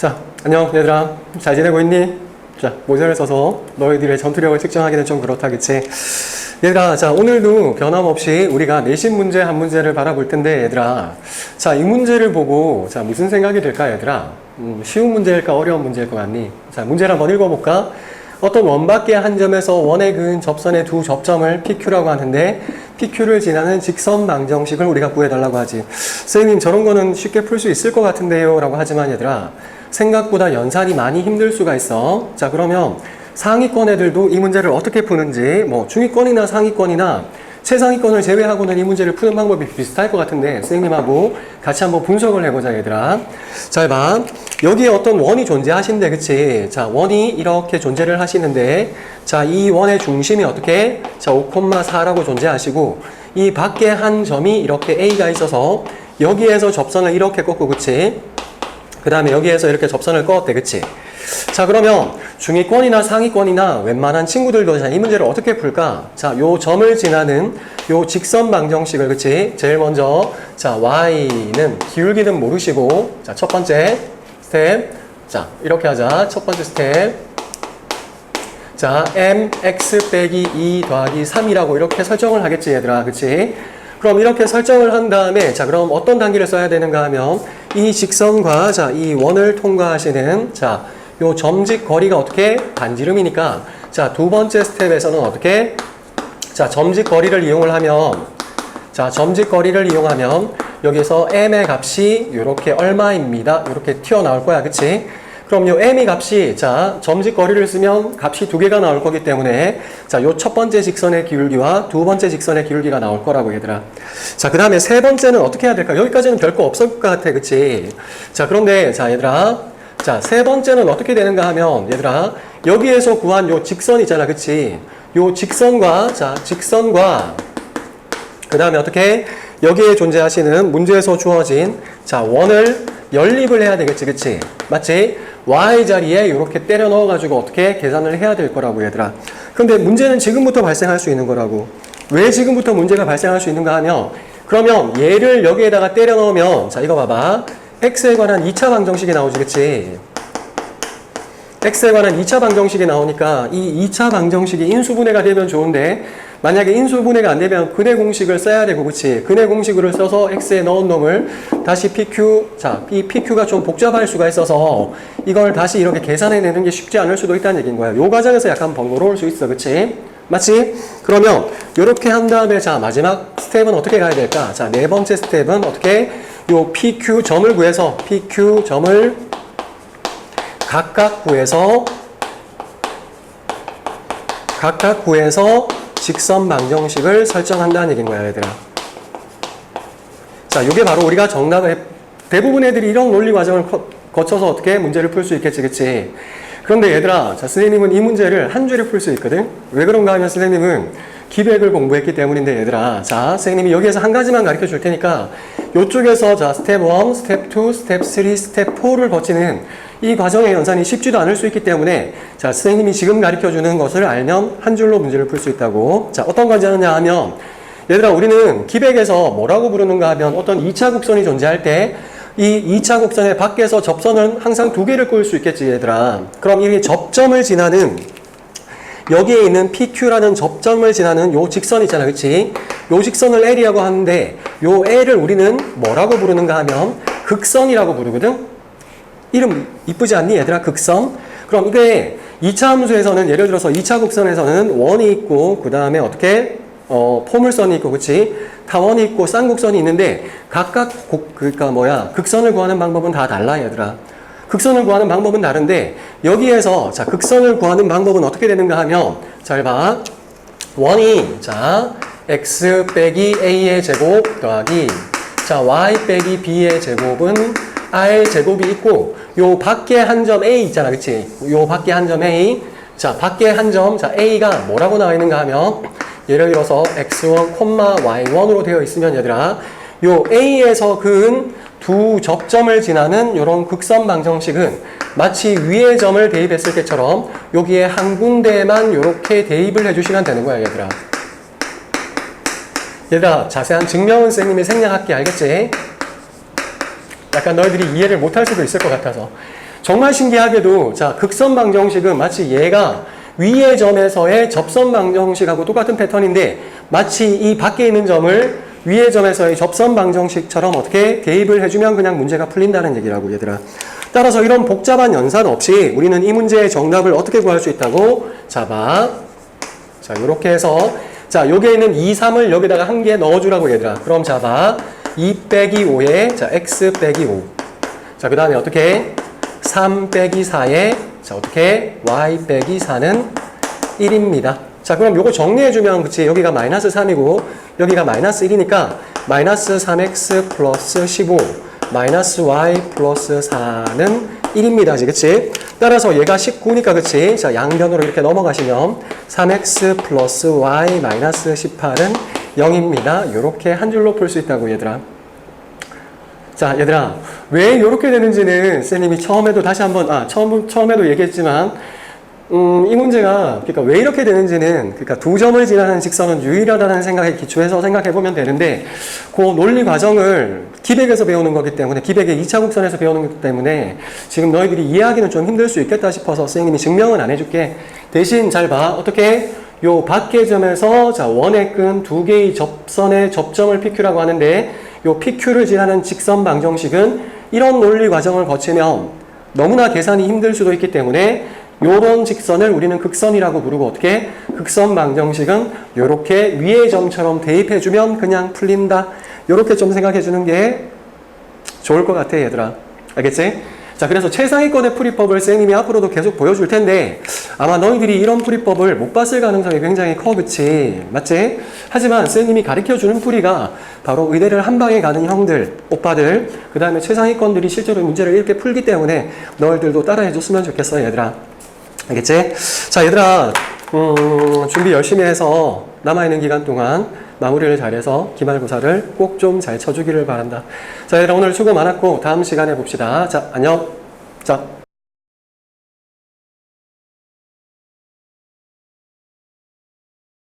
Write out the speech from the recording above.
자, 안녕 얘들아. 잘 지내고 있니? 자, 모자를 써서 너희들의 전투력을 측정하기는 좀 그렇다, 그치? 얘들아, 자, 오늘도 변함없이 우리가 내신 문제 한 문제를 바라볼 텐데, 얘들아. 자, 이 문제를 보고, 자, 무슨 생각이 들까, 얘들아? 음, 쉬운 문제일까, 어려운 문제일 것 같니? 자, 문제를 한번 읽어볼까? 어떤 원밖에 한 점에서 원의 그은 접선의 두 접점을 PQ라고 하는데 PQ를 지나는 직선 방정식을 우리가 구해달라고 하지. 선생님 저런 거는 쉽게 풀 수 있을 것 같은데요 라고 하지만 얘들아 생각보다 연산이 많이 힘들 수가 있어. 자 그러면 상위권 애들도 이 문제를 어떻게 푸는지 뭐 중위권이나 상위권이나 최상위권을 제외하고는 이 문제를 푸는 방법이 비슷할 것 같은데 선생님하고 같이 한번 분석을 해보자 얘들아 잘 봐. 여기에 어떤 원이 존재하신대 그치 자 원이 이렇게 존재를 하시는데 자 이 원의 중심이 어떻게 자 5,4라고 존재하시고 이 밖에 한 점이 이렇게 A가 있어서 여기에서 접선을 이렇게 꺾고 그치 그 다음에 여기에서 이렇게 접선을 꺼었대 그치 자 그러면 중위권이나 상위권이나 웬만한 친구들도 자, 이 문제를 어떻게 풀까? 자, 요 점을 지나는 요 직선 방정식을 그치? 제일 먼저 자, y는 기울기는 모르시고 자, 첫 번째 스텝 자, 이렇게 하자. 첫 번째 스텝 자, mx 빼기 2 더하기 3이라고 이렇게 설정을 하겠지 얘들아. 그치? 그럼 이렇게 설정을 한 다음에 자, 그럼 어떤 단계를 써야 되는가 하면 이 직선과 자, 이 원을 통과하시는 자, 요 점직 거리가 어떻게 반지름이니까 자 두 번째 스텝에서는 어떻게? 자 점직 거리를 이용을 하면 자 점직 거리를 이용하면 여기서 m의 값이 이렇게 얼마입니다. 이렇게 튀어나올 거야. 그치 그럼 요. M의 값이 자 점직 거리를 쓰면 값이 두 개가 나올 거기 때문에 자요 첫 번째 직선의 기울기와 두 번째 직선의 기울기가 나올 거라고 얘들아. 자 그 다음에 세 번째는 어떻게 해야 될까? 여기까지는 별거 없을 것 같아 그치? 자 그런데 자 얘들아. 자, 세 번째는 어떻게 되는가 하면, 얘들아, 여기에서 구한 요 직선 있잖아, 그치? 요 직선과, 자, 직선과, 그 다음에 어떻게, 여기에 존재하시는 문제에서 주어진, 자, 원을 연립을 해야 되겠지, 그치? 맞지? y 자리에 이렇게 때려 넣어 가지고 어떻게 계산을 해야 될 거라고, 얘들아. 근데 문제는 지금부터 발생할 수 있는 거라고. 왜 지금부터 문제가 발생할 수 있는가 하면, 그러면 얘를 여기에다가 때려 넣으면, 자, 이거 봐봐. x에 관한 2차 방정식이 나오지, 그치? x에 관한 2차 방정식이 나오니까 이 2차 방정식이 인수분해가 되면 좋은데 만약에 인수분해가 안 되면 근해 공식을 써야 되고 그치? 근해 공식을 써서 x에 넣은 놈을 다시 pq 자이 pq가 좀 복잡할 수가 있어서 이걸 다시 이렇게 계산해내는 게 쉽지 않을 수도 있다는 얘기인 거야. 요 과정에서 약간 번거로울 수 있어 그치? 맞지? 그러면 이렇게 한 다음에 자 마지막 스텝은 어떻게 가야 될까? 자 네 번째 스텝은 어떻게? 요 pq 점을 구해서 pq 점을 각각 구해서 각각 구해서 직선 방정식을 설정한다는 얘기인 거야, 얘들아. 자, 이게 바로 우리가 정답을 대부분 애들이 이런 논리 과정을 거, 거쳐서 어떻게 문제를 풀 수 있겠지, 그치? 그런데 얘들아, 자, 선생님은 이 문제를 한 줄에 풀 수 있거든? 왜 그런가 하면 선생님은 기백을 공부했기 때문인데 얘들아 자 선생님이 여기에서 한 가지만 가르쳐 줄 테니까 이쪽에서 자 스텝 1, 스텝 2, 스텝 3, 스텝 4를 거치는 이 과정의 연산이 쉽지도 않을 수 있기 때문에 자 선생님이 지금 가르쳐 주는 것을 알면 한 줄로 문제를 풀 수 있다고 자 어떤 과정이냐 하면 얘들아 우리는 기백에서 뭐라고 부르는가 하면 어떤 2차 곡선이 존재할 때 이 2차 곡선의 밖에서 접선은 항상 두 개를 꿀수 있겠지 얘들아 그럼 이 접점을 지나는 여기에 있는 PQ라는 접점을 지나는 요 직선 있잖아, 그치? 요 직선을 L이라고 하는데, 요 L을 우리는 뭐라고 부르는가 하면, 극선이라고 부르거든? 이름 이쁘지 않니, 얘들아? 극선? 그럼 이게 2차 함수에서는, 예를 들어서 2차 곡선에서는 원이 있고, 그 다음에 어떻게, 어, 포물선이 있고, 그치? 타원이 있고, 쌍곡선이 있는데, 각각 곡, 그니까 뭐야, 극선을 구하는 방법은 다 달라, 얘들아. 극선을 구하는 방법은 다른데 여기에서 자 극선을 구하는 방법은 어떻게 되는가 하면 잘 봐. 원이 자 x 빼기 a의 제곱 더하기 자 y 빼기 b의 제곱은 r 제곱이 있고 요 밖에 한 점 a 있잖아 그치? 요 밖에 한 점 a. 자 밖에 한 점 자 a가 뭐라고 나와 있는가 하면 예를 들어서 x1, y1으로 되어 있으면 얘들아 요 a에서 그은 두 접점을 지나는 이런 극선 방정식은 마치 위의 점을 대입했을 때처럼 여기에 한 군데만 이렇게 대입을 해주시면 되는 거야 얘들아. 얘들아 자세한 증명은 쌤님이 생략할게 알겠지? 약간 너희들이 이해를 못할 수도 있을 것 같아서 정말 신기하게도 자 극선 방정식은 마치 얘가 위의 점에서의 접선 방정식하고 똑같은 패턴인데 마치 이 밖에 있는 점을 위의 점에서의 접선 방정식처럼 어떻게 대입을 해주면 그냥 문제가 풀린다는 얘기라고 얘들아. 따라서 이런 복잡한 연산 없이 우리는 이 문제의 정답을 어떻게 구할 수 있다고? 자, 봐. 자, 이렇게 해서 자, 여기에 있는 2, 3을 여기다가 한 개 넣어주라고 얘들아. 그럼 자, 봐. 2 빼기 5에 자, x 빼기 5. 자, 그 다음에 어떻게? 3 빼기 4에 자, 어떻게? y 빼기 4는 1입니다. 자, 그럼 요거 정리해주면, 그치? 여기가 마이너스 3이고, 여기가 마이너스 1이니까, 마이너스 3x 플러스 15, 마이너스 y 플러스 4는 1입니다. 그치? 따라서 얘가 19니까, 그치? 자, 양변으로 이렇게 넘어가시면, 3x 플러스 y 마이너스 18은 0입니다. 요렇게 한 줄로 풀 수 있다고, 얘들아. 자, 얘들아, 왜 이렇게 되는지는 쌤님이 처음에도 다시 한번, 아, 처음, 처음에도 얘기했지만, 음, 이 문제가, 그러니까 왜 이렇게 되는지는, 그러니까 두 점을 지나는 직선은 유일하다는 생각에 기초해서 생각해 보면 되는데, 그 논리 과정을 기백에서 배우는 거기 때문에, 기백의 2차 곡선에서 배우는 거기 때문에, 지금 너희들이 이해하기는 좀 힘들 수 있겠다 싶어서 쌤님이 증명은 안 해줄게. 대신 잘 봐. 어떻게? 요 밖의 점에서, 자, 원의 끈 두 개의 접선의 접점을 PQ라고 하는데, 요 PQ를 지나는 직선 방정식은 이런 논리 과정을 거치면 너무나 계산이 힘들 수도 있기 때문에 요런 직선을 우리는 극선이라고 부르고 어떻게 극선 방정식은 요렇게 위의 점처럼 대입해주면 그냥 풀린다. 요렇게 좀 생각해주는 게 좋을 것 같아 얘들아. 알겠지? 자 그래서 최상위권의 풀이법을 쌤님이 앞으로도 계속 보여줄 텐데 아마 너희들이 이런 풀이법을 못 봤을 가능성이 굉장히 커 그치? 맞지? 하지만 쌤님이 가르쳐주는 풀이가 바로 의대를 한 방에 가는 형들, 오빠들 그 다음에 최상위권들이 실제로 문제를 이렇게 풀기 때문에 너희들도 따라해줬으면 좋겠어 얘들아 알겠지? 자 얘들아 음, 준비 열심히 해서 남아있는 기간 동안 마무리를 잘해서 기말고사를 꼭 좀 잘 쳐주기를 바란다. 자, 얘들아 오늘 수고 많았고 다음 시간에 봅시다. 자, 안녕. 자.